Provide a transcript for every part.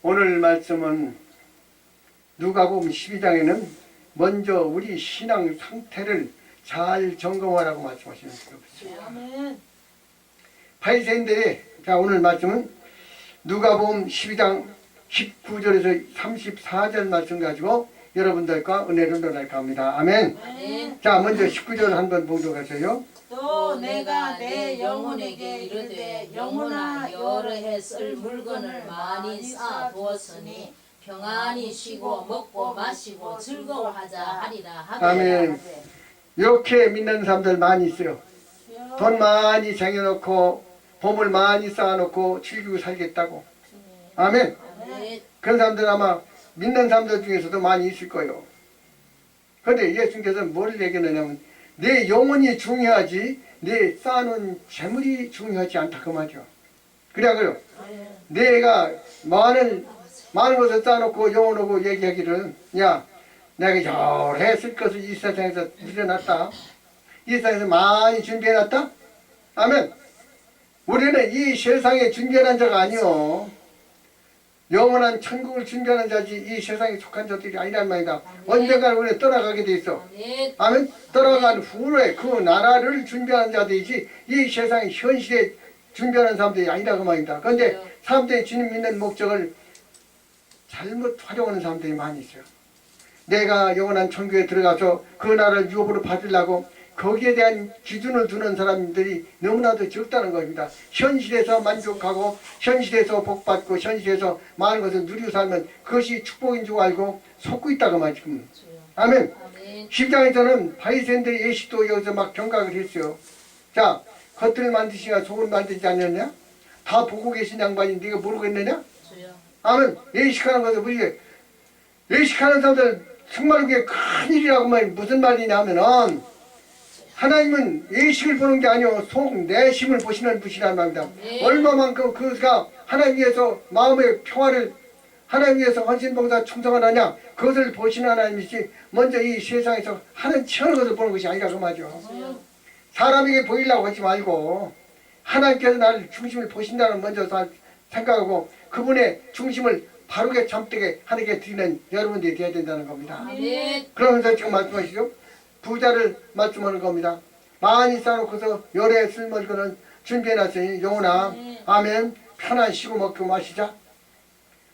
오늘 말씀은 누가복음 12장에는 먼저 우리 신앙 상태를 잘 점검하라고 말씀하시는 거죠. 아멘. 바리새인들의 자 오늘 말씀은 누가복음 12장 19절에서 34절 말씀 가지고 여러분들과 은혜를 나눌까 합니다. 아멘. 아멘. 자 먼저 19절 한번 보도록 하세요. 또 내가 내 영혼에게 이르되 영혼아 여러 해 쓸 물건을 많이 쌓아 두었으니 평안히 쉬고 먹고 마시고 즐거워하자 하리라 하고 아멘. 이렇게 믿는 사람들 많이 있어요. 돈 많이 쟁여놓고 보물 많이 쌓아놓고 즐기고 살겠다고. 아멘. 아멘. 그런 사람들 아마 믿는 사람들 중에서도 많이 있을 거예요. 그런데 예수님께서 뭘 얘기하냐면 내 영혼이 중요하지 내 쌓아놓은 재물이 중요하지 않다 그 말이죠. 그래고요. 내가 많은 많은 것을 쌓아놓고 영혼하고 얘기하기를 야 내가 여러 했을 것을 이 세상에서 일어났다. 이 세상에서 많이 준비해놨다. 아멘. 우리는 이 세상에 준비한 자가 아니요. 영원한 천국을 준비하는 자지 이 세상에 속한 자들이 아니란 말이다. 언젠가는 우리는 떠나가게 돼 있어. 아멘. 떠나간 후에 그 나라를 준비하는 자들이지 이 세상 현실에 준비하는 사람들이 아니라 그 말입니다. 그런데 사람들이 주님 믿는 목적을 잘못 활용하는 사람들이 많이 있어요. 내가 영원한 천국에 들어가서 그 나라를 유업으로 받으려고 거기에 대한 기준을 두는 사람들이 너무나도 적다는 겁니다. 현실에서 만족하고 현실에서 복받고 현실에서 많은 것을 누리고 살면 그것이 축복인 줄 알고 속고 있다고 말이죠. 아멘. 아멘. 10장에서는 바리새인들의 예식도 여기서 막 경각을 했어요. 자, 겉을 만드시가 속을 만들지 않느냐? 다 보고 계신 양반이 네가 모르겠느냐? 주여. 아멘. 예식하는 것을 우리 예식하는 사람들 정말 그게 큰 일이라고만 무슨 말이냐 하면은 하나님은 예식을 보는 게 아니요 속 내심을 보시는 분이란 말입니다. 네. 얼마만큼 그가 하나님 위해서 마음의 평화를 하나님 위해서 헌신봉사 충성을 하냐 그것을 보시는 하나님이지 먼저 이 세상에서 하는 치하는 것을 보는 것이 아니라 그 말이죠. 사람에게 보이려고 하지 말고 하나님께서 나를 중심을 보신다는 먼저 다 생각하고 그분의 중심을 바르게 잠들게 하나님께 드리는 여러분들이 되어야 된다는 겁니다. 아멘. 그러면서 지금 말씀하시죠. 부자를 말씀하는 겁니다. 많이 쌓아놓고서 열에 쓸물 거는 준비해놨으니 영혼아 아멘 편안 쉬고 먹고 마시자.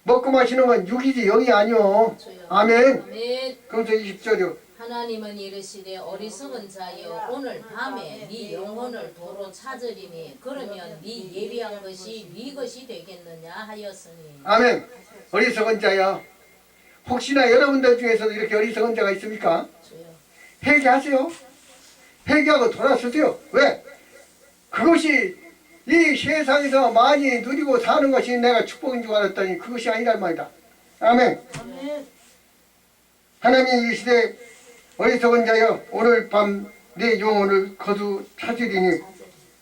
먹고 마시는 건 육이지 영이. 주여. 아멘. 아멘. 그러면서 20절이요. 하나님은 이르시되 어리석은 자여 오늘 밤에 네 영혼을 도로 찾으리니 그러면 네 예비한 것이 네 것이 되겠느냐 하였으니 아멘. 어리석은 자야. 혹시나 여러분들 중에서도 이렇게 어리석은 자가 있습니까? 주여. 회개하세요. 회개하고 돌아서세요. 왜? 그것이 이 세상에서 많이 누리고 사는 것이 내가 축복인 줄 알았더니 그것이 아니란 말이다. 아멘. 아멘. 하나님 이 시대 어리석은 자여 오늘 밤 내 영혼을 거두 찾으리니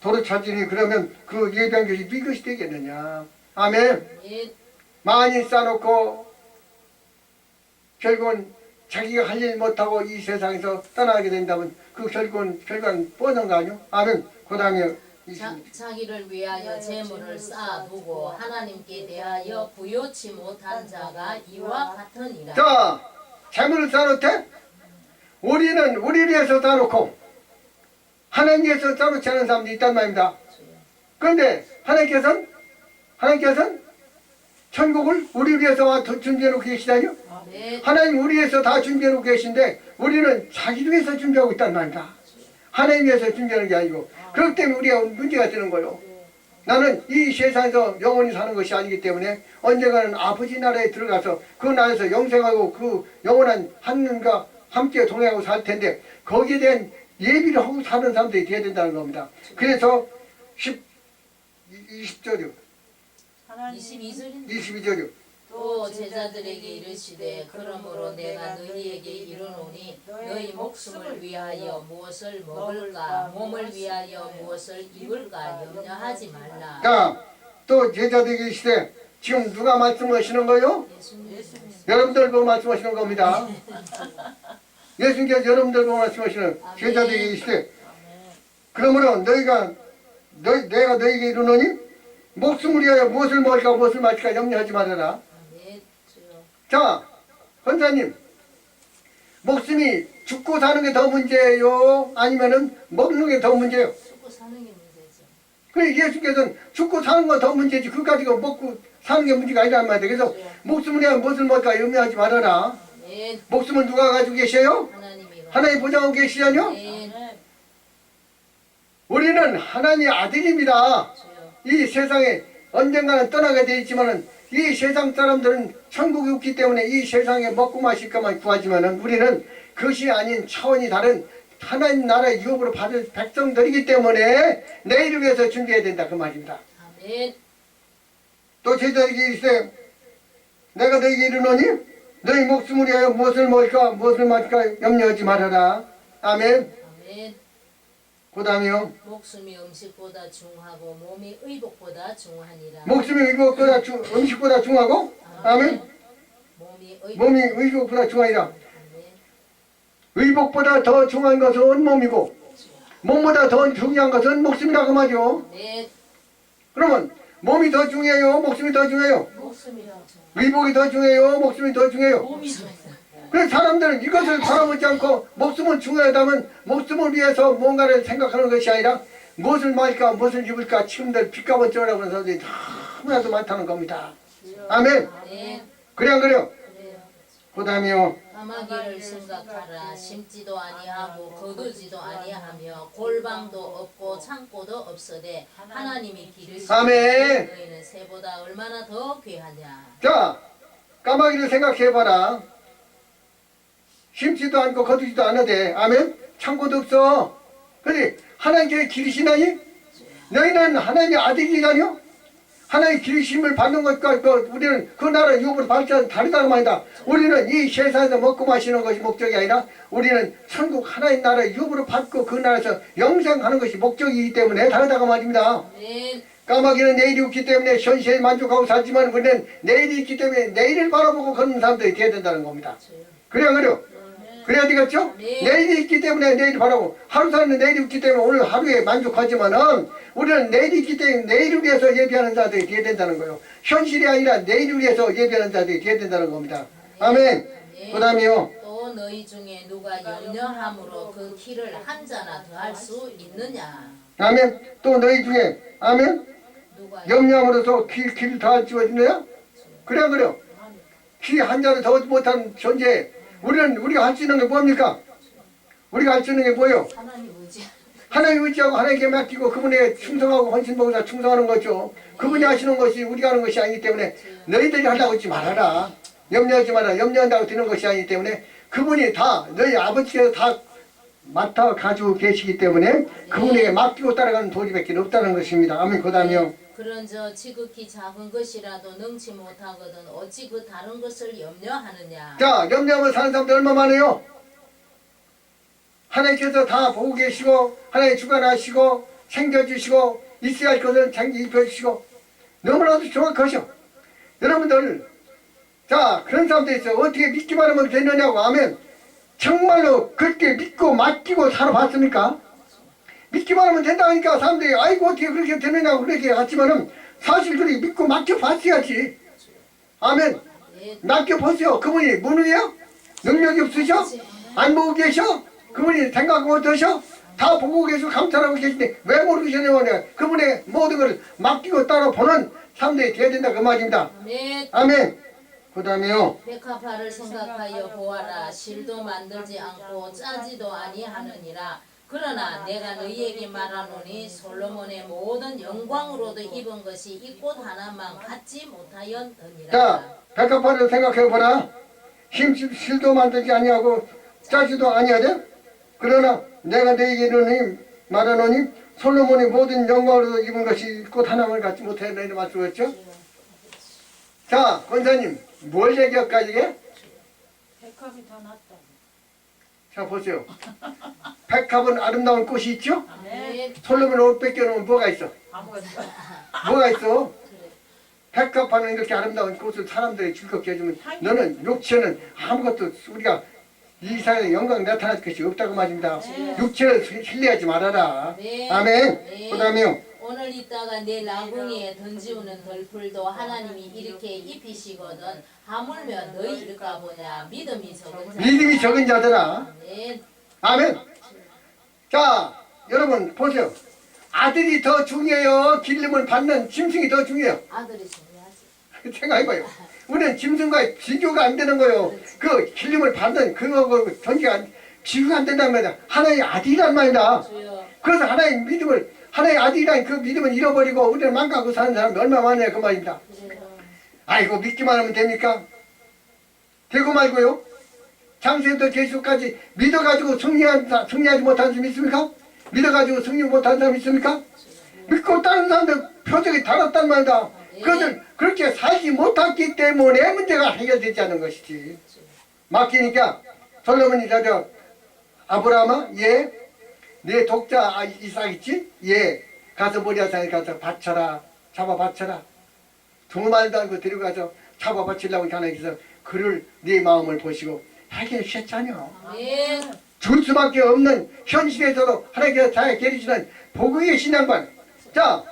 도로 찾으니 그러면 그 예배한 것이 네 것이 되겠느냐. 아멘. 아멘. 많이 쌓아놓고 결국은 자기가 할 일 못하고 이 세상에서 떠나게 된다면 그 결국은 결과는 뻔한 거 아니요? 그 다음에 자, 자기를 위하여 재물을 쌓아두고 하나님께 대하여 부요치 못한 자가 이와 같으니라. 자 재물을 쌓아놓대? 우리는 우리를 위해서 쌓아놓고 하나님 위해서 쌓아놓지 않은 사람도 있단 말입니다. 그런데 하나님께서는 하나님께서는 천국을 우리를 위해서 다 준비해놓고 계시다니요? 아멘. 하나님 우리 위해서 다 준비해놓고 계신데 우리는 자기를 위해서 준비하고 있단 말입니다. 하나님 위해서 준비하는 게 아니고 그렇기 때문에 우리가 문제가 되는 거예요. 나는 이 세상에서 영원히 사는 것이 아니기 때문에 언젠가는 아버지 나라에 들어가서 그 나라에서 영생하고 그 영원한 하늘과 함께 동행하고 살 텐데 거기에 대한 예비를 하고 사는 사람들이 돼야 된다는 겁니다. 그래서 10, 20절이요. 하나님 22절인데 22절이요. 또 제자들에게 이르시되 그러므로 내가 너희에게 이르노니 너희 목숨을 위하여 무엇을 먹을까 몸을 위하여 무엇을 입을까 염려하지 말라 자, 또 제자들에게 계시되 지금 누가 말씀하시는 거요? 예수님. 여러분들 보고 말씀하시는 겁니다. 예수님께서 여러분들 보고 말씀하시는 제자들에게 계시되 그러므로 너희가 너희, 내가 너희에게 이르노니 목숨을 위하여 무엇을 먹을까 무엇을 마실까 염려하지 말아라. 아멘 주여 자, 권사님, 목숨이 죽고 사는 게 더 문제예요? 아니면은 먹는 게 더 문제예요? 죽고 사는 게 문제죠 그래 예수께서는 죽고 사는 건 더 문제지 그거 가지고 먹고 사는 게 문제가 아니란 말이야. 그래서 목숨을 위하여 무엇을 먹을까 염려하지 말아라. 아멘 목숨은 누가 가지고? 하나님이 하나님 보장하고 계시냐뇨? 아멘 우리는 하나님의 아들입니다. 이 세상에 언젠가는 떠나게 돼 있지만은 이 세상 사람들은 천국이 없기 때문에 이 세상에 먹고 마실 것만 구하지만은 우리는 그것이 아닌 차원이 다른 하나님 나라의 유업으로 받을 백성들이기 때문에 내일을 위해서 준비해야 된다 그 말입니다. 아멘 또 제자에게 있어요. 내가 너에게 이르노니 너희 목숨을 위하여 무엇을 먹을까 무엇을 마실까 염려하지 말아라. 아멘 그 다음이요. 목숨이 음식보다 중하고 몸이 의복보다 중하니라 목숨이 의복보다 중, 음식보다 중하고 아멘. 몸이 의복 몸이 의복보다 중하니라. 아멘 의복보다 더 중요한 것은 몸이고 몸보다 더 중요한 것은 목숨이라고 말이죠. 네 그러면 몸이 더 중요해요? 목숨이 더 중요해요? 목숨이라 중 의복이 더 중요해요? 목숨이 더 중요해요? 몸이 그래서 사람들은 이것을 바라보지 않고 목숨은 중요하다면 목숨을 위해서 뭔가를 생각하는 것이 아니라 무엇을 마실까 무엇을 입을까 지금들 빚값은 쩌라고 하는 사람들이 너무나도 많다는 겁니다. 아멘. 그래 안 그래요? 그 다음이요. 까마귀를 생각하라 심지도 아니하고 거두지도 아니하며 골방도 없고 창고도 없으되 하나님이 기르시니 아멘. 너희는 새보다 얼마나 더 귀하냐 자, 까마귀를 생각해봐라. 심지도 않고 거두지도 않으되, 아멘? 창고도 없어. 그래, 하나님께 기르시나니? 너희는 하나님의 아들이라뇨? 하나님의 기르심을 받는 것과 그 우리는 그 나라 유업으로 발전 다르다는 말이다. 우리는 이 세상에서 먹고 마시는 것이 목적이 아니라 우리는 천국 하나님 나라 유업으로 받고 그 나라에서 영생하는 것이 목적이기 때문에 다르다고 말입니다. 아멘 까마귀는 내일이 없기 때문에 현실에 만족하고 살지만 우리는 내일이 있기 때문에 내일을 바라보고 걷는 사람들이 되어야 된다는 겁니다. 그래야 그래요? 그래야 되겠죠? 네. 내일이 있기 때문에 내일을 바라고 하루 사는 내일이 있기 때문에 오늘 하루에 만족하지만은 우리는 내일이 있기 때문에 내일을 위해서 예비하는 자들이 되어야 된다는 거예요. 현실이 아니라 내일을 위해서 예비하는 자들이 되어야 된다는 겁니다. 아멘. 그 다음에요. 또 너희 중에 누가 염려함으로 그 키를 한 자나 더할 수 있느냐 아멘. 또 너희 중에 아멘. 누가 염려함으로써 길, 수 있느냐? 그래 그래요. 키 한 자를 더 못한 존재. 우리는 우리가 할 수 있는 게 뭡니까? 우리가 할 수 있는 게 뭐예요? 하나님 의지 하나님 의지하고 하나님께 맡기고 그분에 충성하고 헌신복으로 충성하는 거죠. 그분이 하시는 것이 우리가 하는 것이 아니기 때문에 너희들이 한다고 하지 말아라. 염려하지 마라. 염려한다고 되는 것이 아니기 때문에 그분이 다 너희 아버지께서 다 맡아 가지고 계시기 때문에 그분에게 맡기고 따라가는 도리밖에 없다는 것입니다. 아멘. 그 다음이요. 그런 저 지극히 작은 것이라도 능치 못하거든 어찌 그 다른 것을 염려하느냐 자, 염려하면 사는 사람들 얼마 많아요? 하나님께서 다 보고 계시고, 하나님 주관하시고, 챙겨주시고, 있어야 할 것을 챙겨 입혀주시고, 너무나도 정확하셔. 여러분들, 자, 그런 사람들 있어요. 어떻게 믿기만 하면 되느냐고 하면, 정말로 그렇게 믿고 맡기고 살아봤습니까? 믿기만 하면 된다니까 사람들이, 아이고, 어떻게 그렇게 되느냐고 그렇게 하지만은, 사실 그렇게 믿고 맡겨봤어야지. 아멘. 네, 맡겨보세요. 그분이 무능해요? 능력이 없으셔? 안 보고 계셔? 그분이 생각 못하셔? 다 보고 계시고 감찰하고 계신데 왜 모르시냐면 그분의 모든 걸 맡기고 따라 보는 사람들이 되어야 된다 그 말입니다. 네 아멘. 그 다음에요. 백합화를 생각하여 보아라 실도 만들지 않고 짜지도 아니하느니라 그러나 내가 너희에게 말하노니 솔로몬의 모든 영광으로도 입은 것이 이 꽃 하나만 갖지 못하였느니라 자, 백합화를 생각해보라. 힘, 실도 만들지 아니하고 짜지도 아니하되 그러나 내가 너에게 이르노니 말하노니 솔로몬이 모든 영광으로 입은 것이 꽃 하나만 갖지 못하였다 이런 말씀이었죠. 자, 권사님 뭘 얘기할까 이게? 백합이 더 낫다. 자 보세요. 백합은 아름다운 꽃이 있죠? 네 솔로몬 옷 뺏겨놓으면 뭐가 있어? 아무것도. 뭐가 있어? 그래. 백합화는 이렇게 아름다운 꽃을 사람들이 즐겁게 해주면 너는 육체는 아무것도 우리가 이 세상에 영광 나타날 것이 없다고 말입니다. 육체를 신뢰하지 말아라. 네. 아멘. 네. 그 다음에요. 오늘 있다가 내일 나궁이에 던지우는 덜풀도 하나님이 이렇게 입히시거든 하물며 너희 일까 보냐 믿음이 적은 자 믿음이 적은 자들아. 아멘 아멘. 자, 여러분 보세요. 아들이 더 중요해요. 길림을 받는 짐승이 더 중요해요. 아들이 중요하지 생각해봐요. 우리는 짐승과 비교가 안 되는 거예요. 그 길림을 받는 그거 전기가 안- 비교가 안 된다는 말이야. 하나의 아들이란 말이다. 주여 그래서 하나의 믿음을 하나의 아들이란 그 믿음을 잃어버리고 우리는 망가고 사는 사람이 얼마나 많아요 그 말입니다. 아이고 믿기만 하면 됩니까? 되고 말고요. 장세부터 계수까지 믿어가지고 승리한, 사- 승리하지 못한 사람 있습니까? 믿어가지고 승리 못한 사람 있습니까? 믿고 다른 사람들 표정이 달았단 말이다. 그것을 그렇게 살지 못했기 때문에 문제가 해결되지 않은 것이지. 맡기니까 솔로몬이 저저 아브라함아 예, 내 독자 아, 이삭 있지? 예, 가서 모리아산에 가서 바쳐라, 잡아 바쳐라. 두 말도 않고 데리고 가서 잡아 바치려고 하나님께서 그를 네 마음을 보시고 해결하셨잖아요. 아멘 줄 수밖에 없는 현실에서도 하나님께서 잘 계시는 복의 신앙관. 자,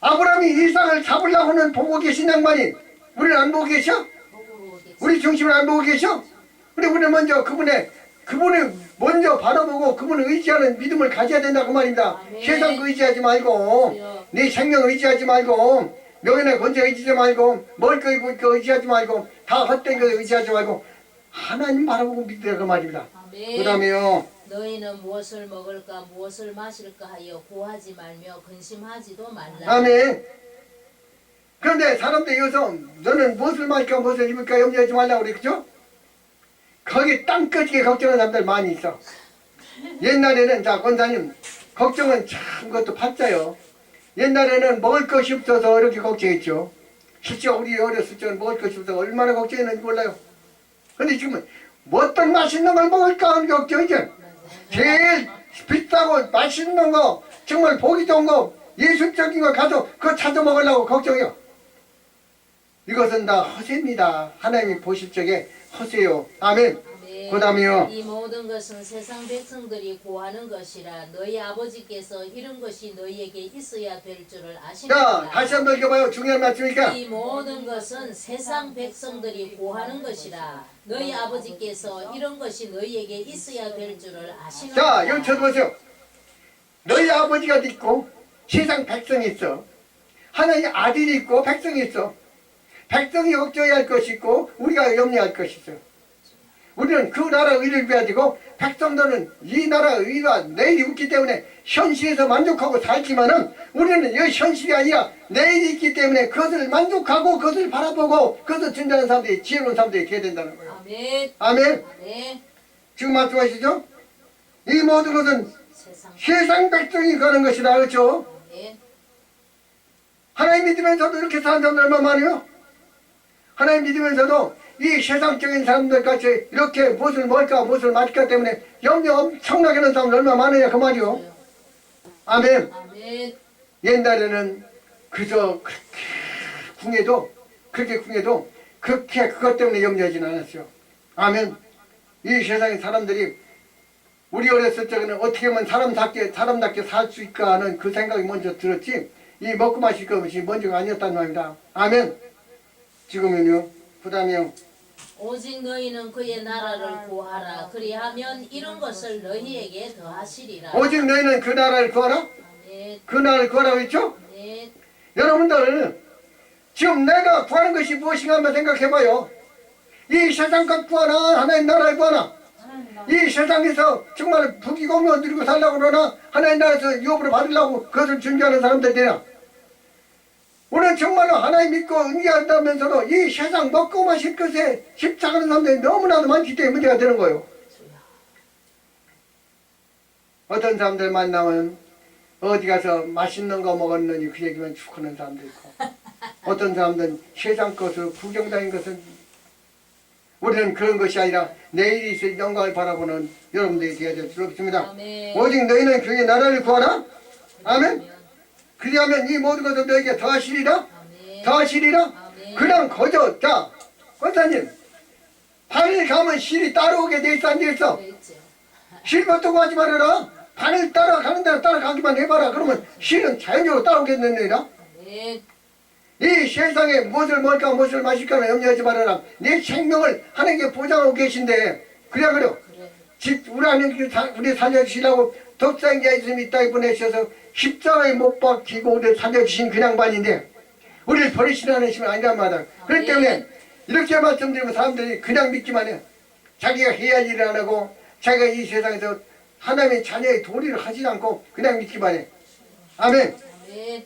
아브라함이 이삭을 잡으려고 하는 복의 신앙관이 우리를 안 보고 계셔? 우리 중심을 안 보고 계셔? 근데 우리는 먼저 그분의 그분을 먼저 바라보고 그분을 의지하는 믿음을 가져야 된다고 말입니다. 아멘. 세상 거 의지하지 말고 네 생명 의지하지 말고 명예나 권세 의지하지 말고 먹을 거 입을 거 의지하지 말고 다 헛된 거 의지하지 말고 하나님 바라보고 믿으라 그 말입니다. 아멘 그 다음에요. 너희는 무엇을 먹을까 무엇을 마실까 하여 고하지 말며 근심하지도 말라 아멘. 그런데 사람들이 여기서 너는 무엇을 마실까 무엇을 입을까 염려하지 말라고 그랬죠? 거기 땅끝에 걱정하는 사람들 많이 있어. 옛날에는 자 권사님 걱정은 참 그것도 팔자요. 옛날에는 먹을 것이 없어서 이렇게 걱정했죠. 실제 우리 어렸을 적은 먹을 것이 없어서 얼마나 걱정했는지 몰라요. 근데 지금은 뭐 어떤 맛있는 걸 먹을까 하는 걱정이죠. 제일 비싸고 맛있는 거 정말 보기 좋은 거 예술적인 거 가서 그거 찾아 먹으려고 걱정해요. 이것은 다 허세입니다. 하나님이 보실 적에 허세요. 아멘. 아멘. 그다음에요. 이 모든 것은 세상 백성들이 구하는 것이라 너희 아버지께서 이런 것이 너희에게 있어야 될 줄을 자, 아시느니라 다시 한 번 읽어봐요. 중요한 말씀이니까. 이 모든 것은 세상 백성들이 구하는 것이라 너희 아버지께서 이런 것이 너희에게 있어야 될 줄을 아시느니라 자, 여기 쳐보세요. 너희 아버지가 있고 세상 백성이 있어. 하나님 아들이 있고 백성이 있어. 백성이 걱정해야 할 것이 있고 우리가 염려할 것이 있어. 우리는 그 나라 의를 위하지고 백성들은 이 나라 의가 내일이 없기 때문에 현실에서 만족하고 살지만은 우리는 이 현실이 아니라 내일이 있기 때문에 그것을 만족하고 그것을 바라보고 그것을 준다는 사람들이 지혜로운 사람들이 되어야 된다는 거예요. 아멘 아멘. 아멘 지금 말씀하시죠? 이 모든 것은 세상 세상 백성이 가는 것이다 그렇죠? 아멘 하나님 믿으면서도 이렇게 사는 사람들 얼마나 많아요? 하나님 믿으면서도 이 세상적인 사람들 같이 이렇게 무엇을 먹을까 무엇을 마실까 때문에 염려 엄청나게 하는 사람들 얼마나 많으냐 그 말이요. 아멘. 아멘. 옛날에는 그저 그렇게 궁해도 그렇게 궁해도 그렇게 그것 때문에 염려하진 않았어요. 아멘. 이 세상의 사람들이 우리 어렸을 적에는 어떻게 하면 사람답게 사람답게 살 수 있까 하는 그 생각이 먼저 들었지 이 먹고 마실 것이 먼저가 아니었단 말입니다. 아멘 지금은요 그 다음에요 오직 너희는 그의 나라를 구하라. 그리하면 이런 것을 너희에게 더하시리라. 오직 너희는 그 나라를 구하라? 그 나라를 구하라고 했죠? 여러분들 지금 내가 구하는 것이 무엇인가 한번 생각해봐요. 이 세상 것 구하나 하나님 나라를 구하나? 이 세상에서 정말 부귀공명 누리고 살려고 그러나 하나님 나라에서 유업으로 받으려고 그것을 준비하는 사람들 되나 우리는 정말로 하나님 믿고 응기한다면서도 이 세상 먹고 마실 것에 집착하는 사람들이 너무나도 많기 때문에 문제가 되는 거예요. 어떤 사람들 만나면 어디 가서 맛있는 거 먹었느니 그 얘기만 쭉 하는 사람도 있고 어떤 사람들은 세상 것을 구경다닌 것은 우리는 그런 것이 아니라 내일이 있을 영광을 바라보는 여러분들이 되어야 주옵습니다. 아멘 오직 너희는 그의 나라를 구하라. 아멘. 그리하면 이 모든 것을 너에게 더하시리라. 더하시리라. 그냥 거저 자 권사님 발을 가면 실이 따라오게 돼 있어 안 돼 있어? 실부터 구하지 말아라. 반을 따라가는 대로 따라가기만 해봐라. 그러면 신은 자연적으로 따라오겠느니라. 이 세상에 무엇을 먹을까 무엇을 마실까는 염려하지 말아라. 내 생명을 하나님께 보장하고 계신데 그래 그래. 집 우리 하나님께 사- 우리 살려주시려고 독생자 예수님이 이 땅에 보내셔서 십자가에 못 박히고 우리를 살려주신 그 양반인데 우리를 버리시라는 힘은 아니란 말이야. 그렇기 때문에 이렇게 말씀드리면 사람들이 그냥 믿기만 해. 자기가 해야 할 일을 안 하고 자기가 이 세상에서 하나님의 자녀의 도리를 하지 않고 그냥 믿기만 해. 아멘. 아멘.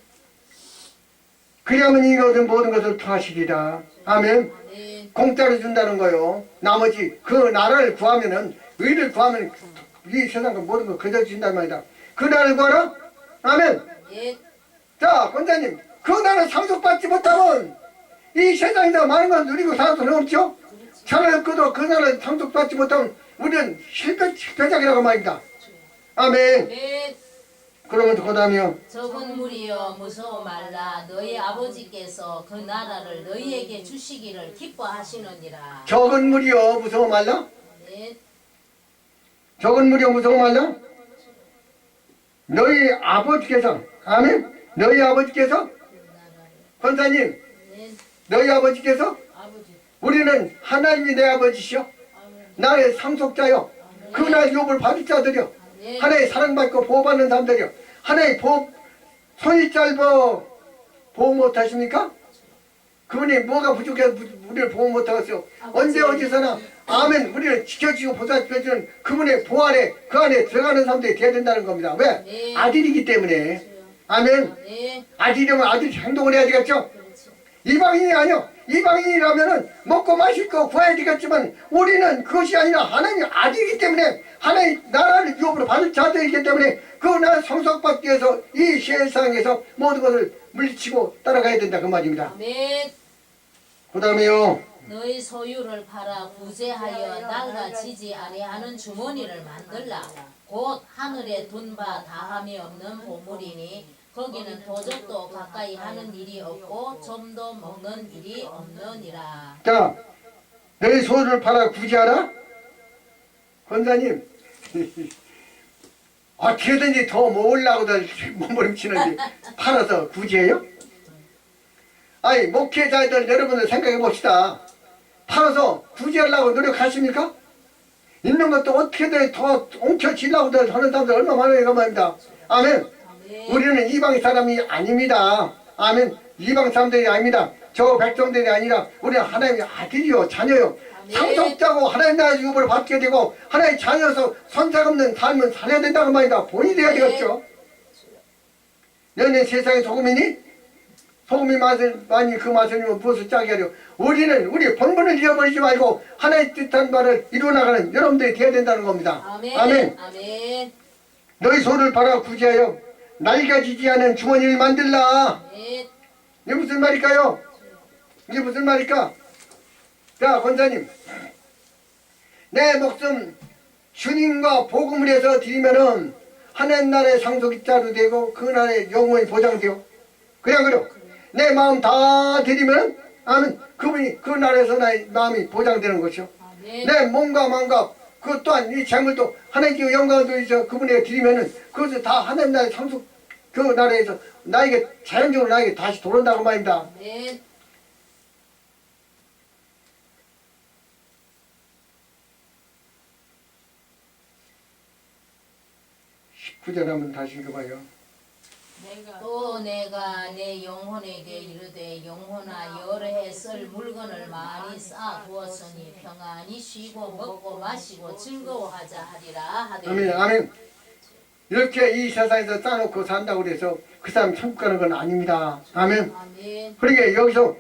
그리하면 이것은 모든 것을 더하시리라. 아멘. 아멘. 공짜로 준다는 거요. 나머지 그 나라를 구하면은 의를 구하면 이 세상 그 모든 거 그저 준단 말이다. 그 나라를 구하라. 아멘. 아멘. 자, 권사님, 그 나라 상속받지 못하면 이 세상에서 많은 걸 누리고 살 수는 없죠. 차라리 그도 그 나라 상속받지 못하면 우리는 실패 실패작이라고 말입니다. 아멘. 아멘. 그러면 그 다음이요. 적은 무리여 무서워 말라 너희 아버지께서 그 나라를 너희에게 주시기를 기뻐하시느니라. 적은 무리여 무서워 말라. 아멘. 적은 무리여 무서워 말라. 너희 아버지께서 아멘. 너희 아버지께서. 권사님. 너희 아버지께서 아버지. 우리는 하나님이 내 아버지시여. 아멘. 나의 상속자여. 그날 욕을 받을 자들이여. 아멘. 하나의 사랑받고 보호받는 사람들이요. 하나의 보호, 손이 짧아 보호 못하십니까? 그분이 뭐가 부족해서 부- 우리를 보호 못하겠어요. 언제 어디서나 아멘 우리를 지켜주고 보살펴주는 그분의 보호 안에 그 안에 들어가는 사람들이 돼야 된다는 겁니다. 왜? 네. 아들이기 때문에. 아멘. 아멘. 아들이면 아들 행동을 해야 되겠죠? 그렇죠. 이방인이 아니요. 이방인이라면은 먹고 마실 거 구해야 되겠지만 우리는 그것이 아니라 하나님 아들이기 때문에 하나님 나라를 유업으로 받을 자들이기 때문에 그 나라 성속받기 위해서 이 세상에서 모든 것을 물리치고 따라가야 된다 그 말입니다. 아멘. 그 다음에요. 너희 소유를 팔아 구제하여 낡아지지 아니하는 주머니를 만들라. 곧 하늘에 둔 바 다함이 없는 보물이니 거기는 도적도 가까이 하는 일이 없고 좀도 먹는 일이 없느니라. 자, 너희 소를 팔아 구제하라? 권사님, 어떻게든지 더 모으려고들 몸부림치는지 팔아서 구제해요? 아니, 목회자들 여러분들 생각해 봅시다. 팔아서 구제하려고 노력하십니까? 있는 것도 어떻게든 더 옮겨지려고들 하는 사람들 얼마나 많아요, 말입니다. 아멘. 우리는 이방 사람이 아닙니다. 아멘. 이방 사람들이 아닙니다. 저 백성들이 아니라 우리는 하나님의 아들이요 자녀요. 상속자고 하나님 나라 유업을 받게 되고 하나님의 자녀서 선착 없는 삶을 살아야 된다는 말이다. 본이 아멘. 되겠죠. 너는 세상의 소금이니? 소금이 맛을 많이 그 맛을 무엇을 짜게 하려 우리는 우리 본분을 잃어버리지 말고 하나의 뜻한 바를 이루어나가는 여러분들이 되어야 된다는 겁니다. 아멘. 아멘. 아멘. 너희 소를 팔아 구제하여 낡아지지 않은 주머니를 만들라. 아멘. 이게 무슨 말일까요? 이게 무슨 말일까? 자, 권사님. 내 목숨 주님과 복음을 해서 드리면은 하나님 나라의 상속자도 되고 그 나라의 영원히 보장되고 그냥 그래. 내 마음 다 드리면 아멘. 그분이 그 나라에서 나의 마음이 보장되는 것이요. 아멘. 내 몸과 마음과 그 또한 이 재물도 하나님께 영광을 있어 그분에게 드리면은 그것을 다 하나님 나라의 상속 그 나라에서 나에게 자연적으로 나에게 다시 돌아온다고 말입니다. 아멘. 구절 한번 다시 읽어봐요. 또 내가 내 영혼에게 이르되 영혼아 여러 해쓸 물건을 많이 쌓아 두었으니 평안히 쉬고 먹고 마시고 즐거워하자 하리라 하되 아멘, 아멘. 이렇게 이 세상에서 쌓아놓고 산다고 그래서 그 사람 천국 가는 건 아닙니다. 아멘. 아멘 그러니까 여기서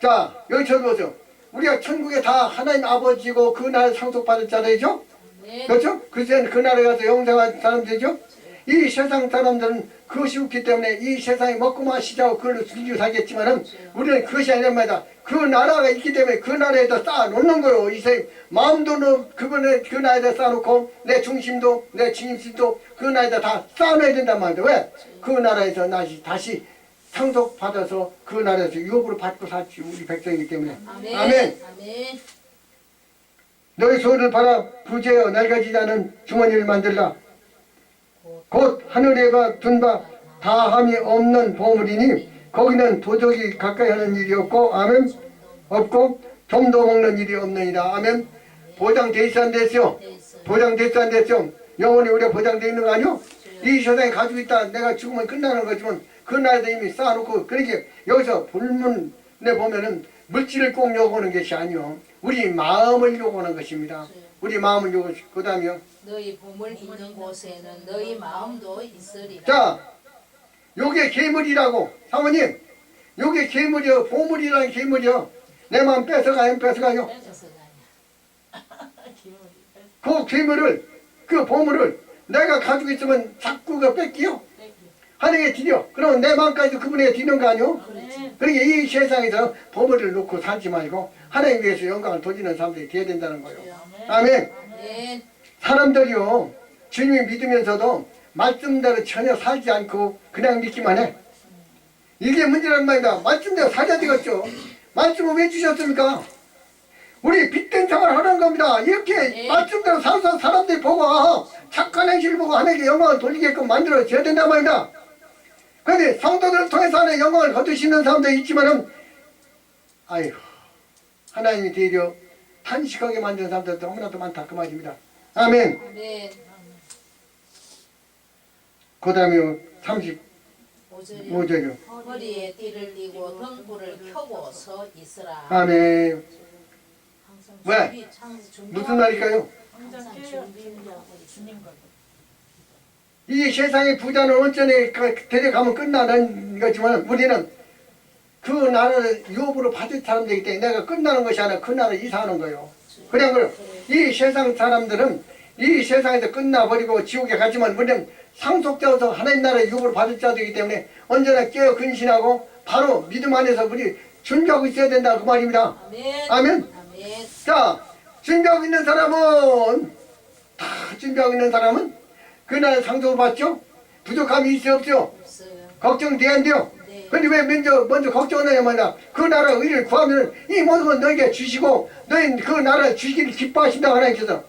자 여기 쳐보세요. 우리가 천국에 다 하나님 아버지고 그 나라 상속받을 자들이죠. 아멘 그렇죠? 그래서 그 나라에 가서 영생한 사람들이죠. 이 세상 사람들은 그것이 없기 때문에 이 세상에 먹고 마시자고 그걸로 즐기고 살겠지만은 우리는 그것이 아니란 말이다. 그 나라가 있기 때문에 그 나라에다 쌓아놓는 거요. 이 세, 마음도 너 그분의 그 나라에다 쌓아놓고 내 중심도 내 진심도 그 나라에다 다 쌓아놔야 된단 말이다. 왜? 그 나라에서 다시 다시 상속받아서 그 나라에서 유업으로 받고 살지 우리 백성이기 때문에. 아멘 아멘. 아멘 너희 소를 바라 부재어 낡아지지 않은 주머니를 만들라. 곧 하늘에가 둔 바 다함이 없는 보물이니 거기는 도적이 가까이 하는 일이 없고 아멘. 없고 좀도 먹는 일이 없느니라. 아멘. 보장돼 있어 안 됐어. 보장돼 있어 안 됐어요? 영원히 우리가 보장돼 있는 거 아니요? 이 세상에 가지고 있다. 내가 죽으면 끝나는 거지만 그 날에도 이미 쌓아놓고 그러니까 여기서 본문에 보면은 물질을 꼭 요구하는 것이 아니요. 우리 마음을 요구하는 것입니다 우리 마음을 요구 그 다음에요 너희 보물 있는 곳에는 너희 마음도 있으리라. 자, 요게 괴물이라고 사모님, 요게 괴물이요, 보물이라는 괴물이요. 내 마음 뺏어가요, 뺏어가요. 그 괴물을, 그 보물을 내가 가지고 있으면 자꾸 그 뺏기요. 하나님께 드려. 그러면 내 마음까지도 그분에게 드리는 거 아니요? 그러니까 이 세상에서 보물을 놓고 살지 말고 하나님 위해서 영광을 돌리는 사람들이 되어야 된다는 거예요. 아멘. 아멘. 사람들이요 주님을 믿으면서도 말씀대로 전혀 살지 않고 그냥 믿기만 해 이게 문제란 말이다 말씀대로 살아야 되겠죠 말씀을 왜 주셨습니까 우리 빛된 생활을 하는 겁니다 이렇게 네. 말씀대로 살아서 사람들이 보고 아, 착한 행실을 보고 하나님께 영광을 돌리게끔 만들어져야 된단 말이다 그런데 성도들을 통해서 하나님 영광을 거두시는 사람도 있지만은 아이고 하나님이 되려 탄식하게 만드는 사람들도 너무나도 많다 그 말입니다 아멘. 그 다음에 35절이요 오절이요. 허리에 띠를 띠고 등불을 켜고 서 있으라. 아멘 왜? 무슨 날일까요? 항상 준비하고 있으라. 이 세상의 부자는 언제나 그 데려가면 끝나는 거지만 우리는 그 나라를 유업으로 받을 사람들이기 때문에 내가 끝나는 것이 아니라 그 나라를 이사하는 거예요 그냥 그이 세상 사람들은 이 세상에서 끝나버리고 지옥에 가지만 우리는 상속자로서 하나님 나라의 유업으로 받을 자들이기 때문에 언제나 깨어 근신하고 바로 믿음 안에서 우리 준비하고 있어야 된다 그 말입니다 아멘. 아멘 아멘. 자, 준비하고 있는 사람은 다 준비하고 있는 사람은 그날 상속을 받죠? 부족함이 있어 없죠? 없어요. 걱정돼야 안 돼요? 네. 근데 왜 먼저 먼저 걱정하느냐 말이야 그 나라 의를 구하면 이 모든 건 너에게 주시고 너희 그 나라 주시기를 기뻐하신다 하나님께서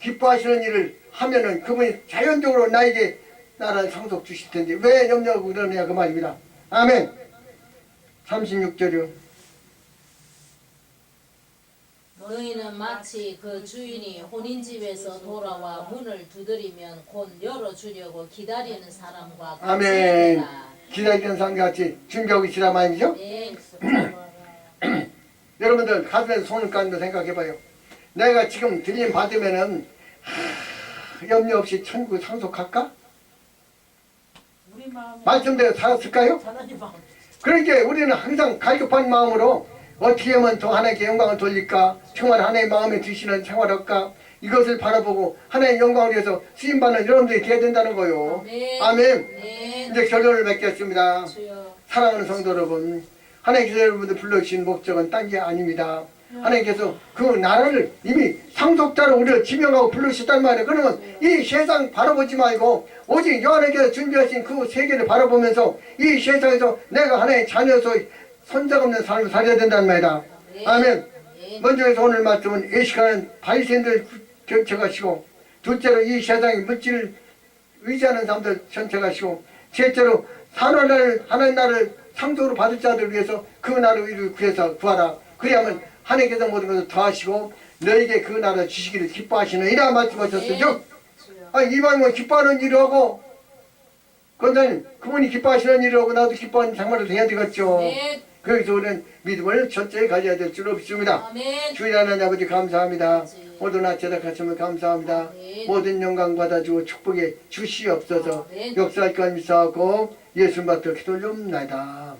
기뻐하시는 일을 하면은 그분이 자연적으로 나에게 나라를 상속 주실 텐데 왜 염려하고 그러느냐 그 말입니다 아멘 36절이요 너희는 마치 그 주인이 혼인집에서 돌아와 문을 두드리면 곧 열어주려고 기다리는 사람과 같이 아멘. 되라. 기다리는 사람과 같이 준비하고 있으라 말이죠. 네. 여러분들 가슴에 손을 까는 거 생각해봐요. 내가 지금 들림 받으면은 하, 염려 없이 천국 상속할까? 우리 말씀대로 살았을까요? 그러니까 우리는 항상 갈급한 마음으로 어떻게 하면 더 하나님께 영광을 돌릴까? 정말 하나님 마음에 드시는 생활 할까? 이것을 바라보고 하나님 영광을 위해서 쓰임받는 여러분들이 되어야 된다는 거요. 아멘. 아멘. 네. 이제 결론을 맺겠습니다. 주여. 사랑하는 성도 여러분, 하나님께서 여러분들 불러주신 목적은 딴 게 아닙니다. 하나님께서 그 나라를 이미 상속자로 우리를 지명하고 불러주셨단 말이에요. 그러면 이 세상 바라보지 말고 오직 여하나님께서 준비하신 그 세계를 바라보면서 이 세상에서 내가 하나님의 자녀로서 선작 없는 삶을 살아야 된다는 말이다. 아멘. 네. 먼저 해서 오늘 말씀은 예식하는 바리새인들 전체가시고 둘째로 이 세상의 물질을 의지하는 사람들 전체가시고 셋째로 산원을 하나님 나라를 상속으로 받을 자들을 위해서 그 나라를 구해서 구하라 그리하면 하나님께서 모든 것을 더하시고 너에게 그 나라 주시기를 기뻐하시느니라 말씀하셨으죠 주여. 아니 이방은 기뻐하는 일을 하고 권사님 그분이 기뻐하시는 일을 하고 나도 기뻐하는 장말을 해야 되겠죠 네. 그래서 우리는 믿음을 철저히 가져야 될 줄 없습니다 아멘. 주인 하나님 아버지 감사합니다. 네. 모든 나 제작 하시면 감사합니다. 아멘. 모든 영광 받아주고 축복에 주시옵소서. 아멘. 역사할 것 미사하고 예수 받들 기도 좀 나이다.